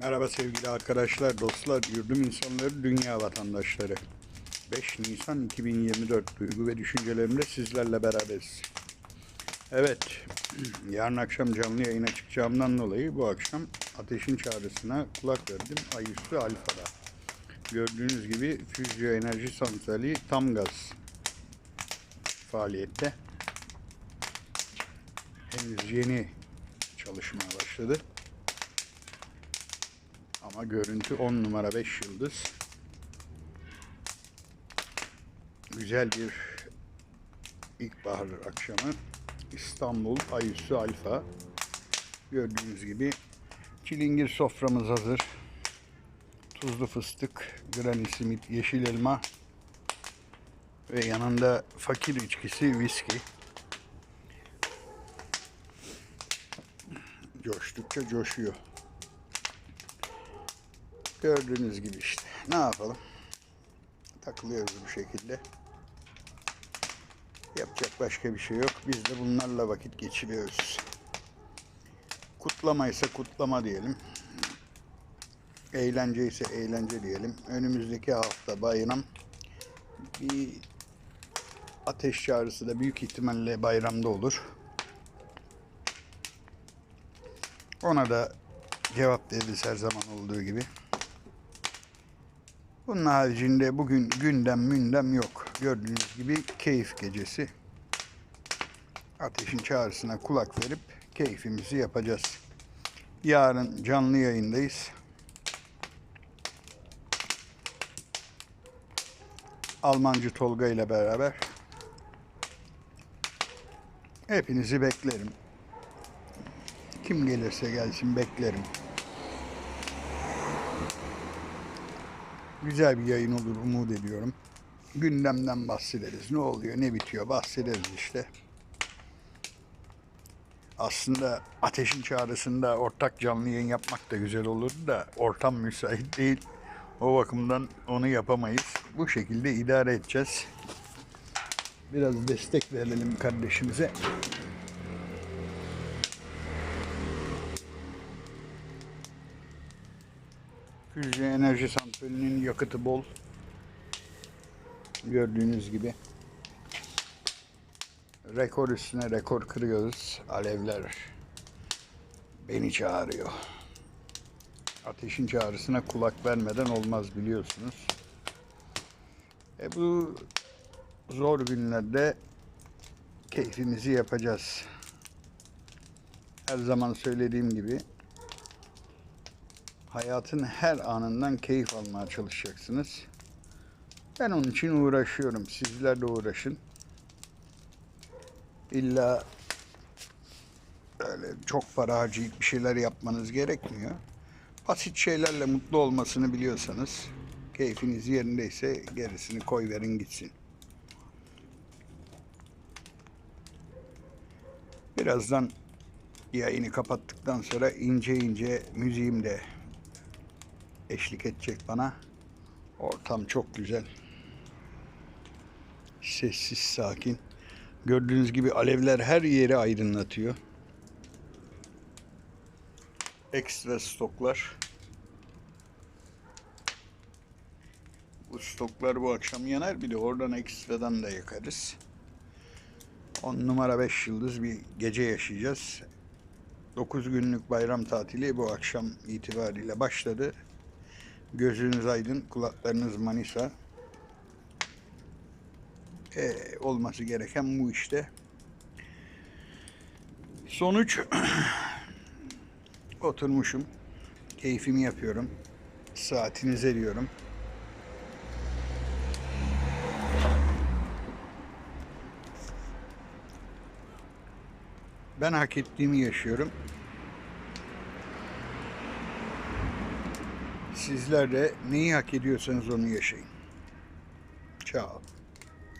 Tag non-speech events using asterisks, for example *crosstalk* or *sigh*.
Merhaba sevgili arkadaşlar, dostlar, yurdum insanları, dünya vatandaşları. 5 Nisan 2024 duygu ve düşüncelerimle sizlerle beraberiz. Evet, yarın akşam canlı yayına çıkacağımdan dolayı bu akşam ateşin çağrısına kulak verdim. Ayüstü Alfa'da. Gördüğünüz gibi Füzyo Enerji Santrali tam gaz faaliyette. Henüz yeni çalışmaya başladı. Ama görüntü 10 numara 5 yıldız. Güzel bir ilkbahar akşamı. İstanbul Ayüstü Alfa. Gördüğünüz gibi çilingir soframız hazır. Tuzlu fıstık, granny simit, yeşil elma ve yanında fakir içkisi viski. Coştukça coşuyor. Gördüğünüz gibi işte. Ne yapalım? Takılıyoruz bu şekilde. Yapacak başka bir şey yok. Biz de bunlarla vakit geçiriyoruz. Kutlama ise kutlama diyelim. Eğlence ise eğlence diyelim. Önümüzdeki hafta bayram. Bir ateş çağrısı da büyük ihtimalle bayramda olur. Ona da cevap veririz her zaman olduğu gibi. Bunun haricinde bugün gündem mündem yok. Gördüğünüz gibi keyif gecesi. Ateşin çağrısına kulak verip keyfimizi yapacağız. Yarın canlı yayındayız. Almancı Tolga ile beraber. Hepinizi beklerim. Kim gelirse gelsin beklerim. Güzel bir yayın olur umut ediyorum. Gündemden bahsederiz. Ne oluyor, ne bitiyor bahsederiz işte. Aslında ateşin çağrısında ortak canlı yayın yapmak da güzel olurdu da ortam müsait değil. O bakımdan onu yapamayız. Bu şekilde idare edeceğiz. Biraz destek verelim kardeşimize. Füze Enerji Santrali'nin yakıtı bol. Gördüğünüz gibi. Rekor üstüne rekor kırıyoruz. Alevler beni çağırıyor. Ateşin çağrısına kulak vermeden olmaz biliyorsunuz. E bu zor günlerde keyfimizi yapacağız. Her zaman söylediğim gibi hayatın her anından keyif almaya çalışacaksınız. Ben onun için uğraşıyorum. Sizler de uğraşın. İlla öyle çok para harcayıp bir şeyler yapmanız gerekmiyor. Basit şeylerle mutlu olmasını biliyorsanız, keyfiniz yerindeyse gerisini koy verin gitsin. Birazdan yayını kapattıktan sonra ince ince müziğim de eşlik edecek bana. Ortam çok güzel. Sessiz, sakin. Gördüğünüz gibi alevler her yeri aydınlatıyor. Ekstra stoklar. Bu stoklar bu akşam yanar. Bir de oradan ekstradan da yakarız. 10 numara 5 yıldız bir gece yaşayacağız. 9 günlük bayram tatili bu akşam itibariyle başladı. Gözünüz aydın, kulaklarınız Manisa. Ee, olması gereken bu işte. Sonuç *clears throat* oturmuşum. Keyfimi yapıyorum. Saatinize diyorum. Ben hak ettiğimi yaşıyorum. Sizler de neyi hak ediyorsanız onu yaşayın. Ciao.